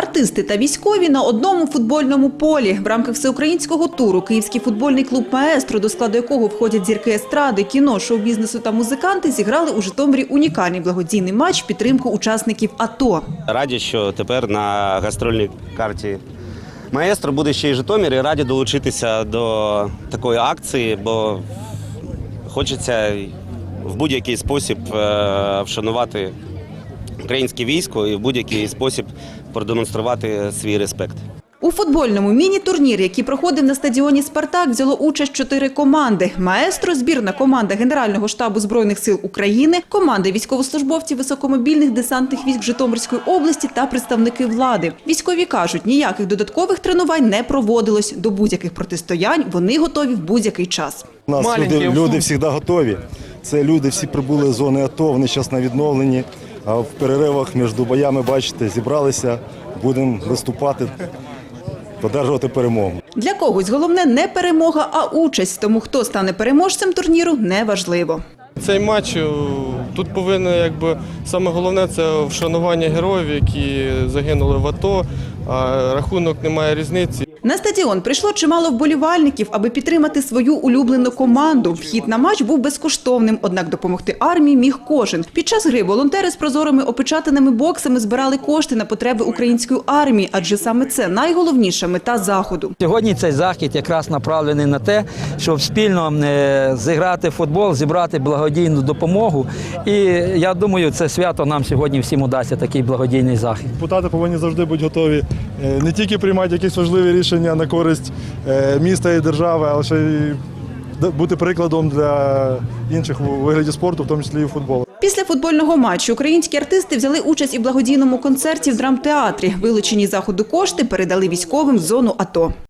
Артисти та військові на одному футбольному полі в рамках всеукраїнського туру Київський футбольний клуб Маестро, до складу якого входять зірки естради, кіно, шоу-бізнесу та музиканти, зіграли у Житомирі унікальний благодійний матч в підтримку учасників АТО. Раді, що тепер на гастрольній карті маестро буде ще й Житомир, і раді долучитися до такої акції, бо хочеться в будь-який спосіб е, вшанувати українське військо і в будь-який спосіб продемонструвати свій респект. У футбольному міні-турнірі, який проходив на стадіоні «Спартак», взяло участь чотири команди. Маестро – збірна команда Генерального штабу Збройних сил України, команди військовослужбовців високомобільних десантних військ Житомирської області та представники влади. Військові кажуть, ніяких додаткових тренувань не проводилось. До будь-яких протистоянь вони готові в будь-який час. У нас люди, люди завжди готові. Це люди всі прибули з зони АТО, вони зараз на відновленні. А в переривах між боями, бачите, зібралися, будемо виступати, подержувати перемогу. Для когось головне не перемога, а участь. Тому хто стане переможцем турніру – неважливо. Цей матч е, тут повинно, якби саме головне це вшанування героїв, які загинули в АТО. А рахунок немає різниці. На стадіон прийшло чимало вболівальників, аби підтримати свою улюблену команду. Вхід на матч був безкоштовним, однак допомогти армії міг кожен. Під час гри волонтери з прозорими опечатаними боксами збирали кошти на потреби української армії, адже саме це найголовніша мета заходу. Сьогодні цей захід якраз направлений на те, щоб спільно е, зіграти в футбол, зібрати благодійну допомогу. І я думаю, це свято нам сьогодні всім удасться такий благодійний захід. Депутати повинні завжди бути готові е, не тільки приймати якісь важливі рішення на користь е, міста і держави, але ще й бути прикладом для інших у вигляді спорту, в тому числі і футболу. Після футбольного матчу українські артисти взяли участь в благодійному концерті в драмтеатрі. Вилучені заходу кошти передали військовим в зону АТО.